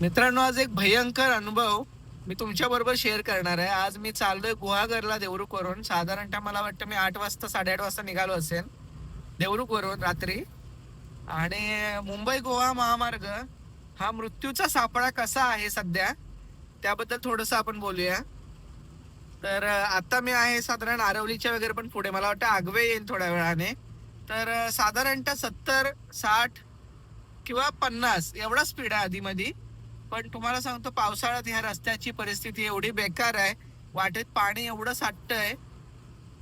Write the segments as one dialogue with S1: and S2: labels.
S1: मित्रांनो आज एक भयंकर अनुभव मी तुमच्या बरोबर शेअर करणार आहे. आज मी चाललोय गुहागरला देवरुख वरून. साधारणतः मला वाटतं मी आठ वाजता साडेआठ वाजता निघालो असेल देवरुख वरून रात्री. आणि मुंबई गोवा महामार्ग हा मृत्यूचा सापळा कसा आहे सध्या त्याबद्दल थोडस आपण बोलूया. तर आता मी आहे साधारण आरवलीच्या वगैरे पण पुढे. मला वाटतं आगवे येईल थोड्या वेळाने. तर साधारणतः सत्तर साठ किंवा पन्नास एवढा स्पीड आहे आधीमध्ये पण तुम्हाला सांगतो पावसाळ्यात ह्या रस्त्याची परिस्थिती एवढी बेकार आहे. वाटेत पाणी एवढं साठतंय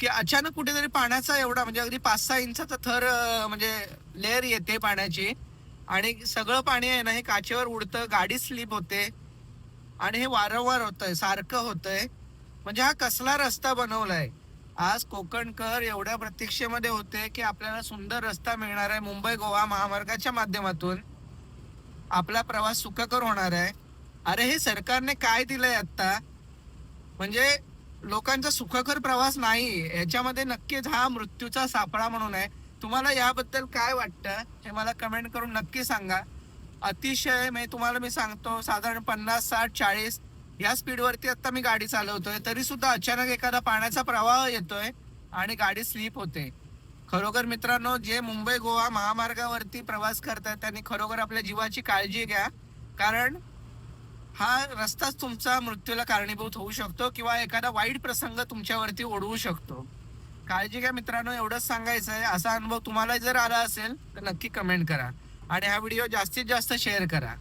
S1: की अचानक कुठेतरी पाण्याचा एवढा म्हणजे अगदी पाच सहा इंचाचा थर म्हणजे लेअर येते पाण्याची. आणि सगळं पाणी आहे ना हे काचेवर उडतं गाडी स्लिप होते. आणि हे वारंवार होतंय सारखं होतंय. म्हणजे हा कसला रस्ता बनवलाय? आज कोकणकर एवढ्या प्रतीक्षेमध्ये होते की आपल्याला सुंदर रस्ता मिळणार आहे मुंबई गोवा महामार्गाच्या माध्यमातून. आपला प्रवास सुखकर होणार आहे. अरे हे सरकारने काय दिलंय आता म्हणजे लोकांचा सुखकर प्रवास नाही याच्यामध्ये नक्कीच हा मृत्यूचा सापळा म्हणून आहे. तुम्हाला याबद्दल काय वाटतं? हे मला कमेंट करून नक्की सांगा. अतिशय म्हणजे तुम्हाला मी सांगतो साधारण पन्नास साठ चाळीस या स्पीडवरती आता मी गाडी चालवतोय. तरी सुद्धा अचानक एखादा पाण्याचा प्रवाह येतोय आणि गाडी स्लीप होते. खरोखर मित्रांनो जे मुंबई गोवा महामार्गावरती प्रवास करतात त्यांनी खरोखर आपल्या जीवाची काळजी घ्या. कारण हा रस्ताच तुमचा मृत्यूला कारणीभूत होऊ शकतो किंवा एखादा वाईट प्रसंग तुमच्यावरती ओढवू शकतो. काळजी घ्या मित्रांनो एवढंच सांगायचं आहे. असा अनुभव तुम्हाला जर आला असेल तर नक्की कमेंट करा. आणि हा व्हिडिओ जास्तीत जास्त शेअर करा.